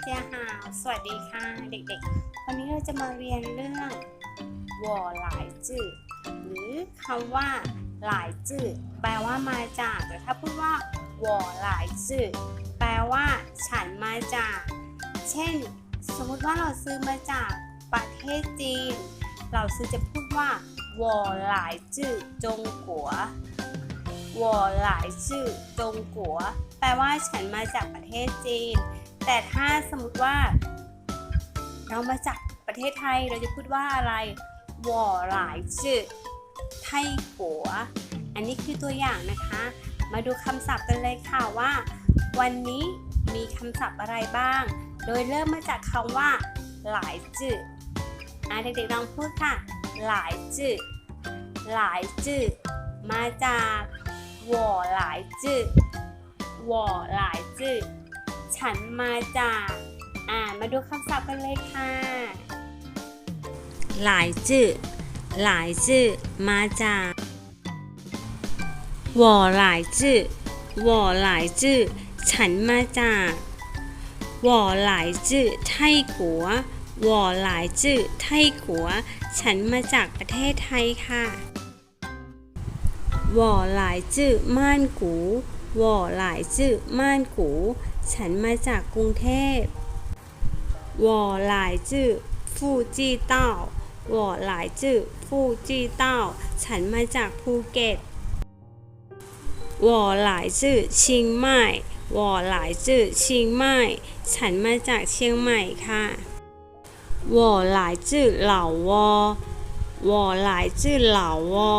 เจียฮาวสวัสดีค่ะเด็กๆ วันนี้เราจะมาเรียนเรื่องวอหลายจื่อหรือคำว่า หลายจื่อแปลว่ามาจากแต่ถ้าพูดว่าวอหลายจื่อแปลว่า ฉันมาจาก เช่น สมมติว่าเราซื้อมาจากประเทศจีน เราซื้อจะพูดว่าวอหลายจื่อจงกัววอหลายชื่อจงกัวแปลว่าฉันมาจากประเทศจีน แต่ถ้าสมมติว่า เรามาจากประเทศไทยเราจะพูดว่าอะไรวอหลายจื่อไทยหัว อันนี้คือตัวอย่างนะคะ มาดูคำศัพท์กันเลยค่ะว่า วันนี้มีคำศัพท์อะไรบ้าง โดยเริ่มมาจากคำว่า หลายจื่อเด็กๆลองพูดค่ะ หลายจื่อหลายจื่อมาจากวอหลายจื่อวอหลายจื่อ ฉันมาจาก อ่า มาดูคำศัพท์กันเลยค่ะ หลายจื่อหลายจื่อมาจาก我来自我来自ฉันมาจาก我来自ไทยกัว我来自ไทยกัว ฉันมาจากประเทศไทยค่ะ วอหลายจื่อม่านกู ฉันมาจากกรุงเทพว่หลายจื่อฟูจีเต้าว่หลายจื่อฟูจีเต้า ฉันมาจากภูเก็ตว่หลายจื่อชิงใหม่วอหลายจื่อชิงใหม่ ฉันมาจากเชียงใหม่ค่ะว่หลายจื่อเหล่าวอวอหลายจื่อเหล่าวอ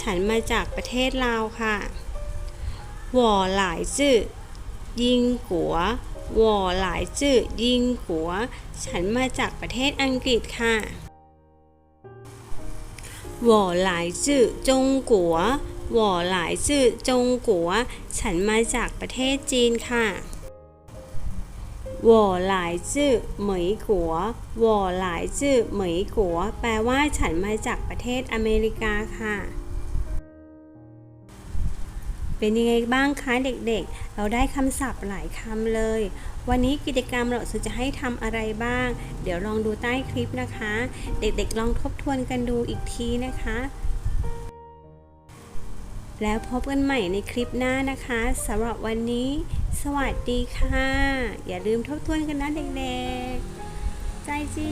ฉันมาจากประเทศลาวค่ะ วอหลายจื้อยิงกัววอหลายจื้อยิงกัว ฉันมาจากประเทศอังกฤษค่ะวอหลายจื้อจงกัววอหลายจื้อจงกัว ฉันมาจากประเทศจีนค่ะวอหลายจื้อเหมยกัววอหลายจื้อเหมยกัว แปลว่าฉันมาจากประเทศอเมริกาค่ะ เป็นยังไงบ้างคะเด็กๆ เราได้คำศัพท์หลายคำเลย วันนี้กิจกรรมเราจะให้ทำอะไรบ้าง เดี๋ยวลองดูใต้คลิปนะคะ เด็กๆ ลองทบทวนกันดูอีกทีนะคะ แล้วพบกันใหม่ในคลิปหน้านะคะสำหรับวันนี้ สวัสดีค่ะ อย่าลืมทบทวนกันนะเด็กๆ ใจจี